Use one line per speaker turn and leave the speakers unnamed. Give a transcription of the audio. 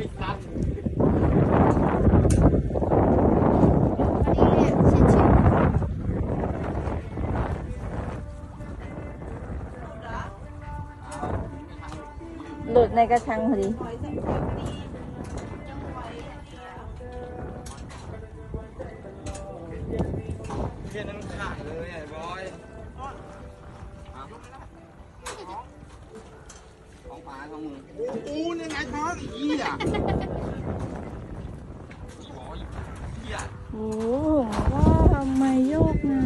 หลุดในกระชังพอดี
เพี้ยนนั้นขาดเลยไอ้บอย ของป๋าของมึงอู้นี่ไงท้องอีอะ
โอ้โหว่าทำไมโยกนา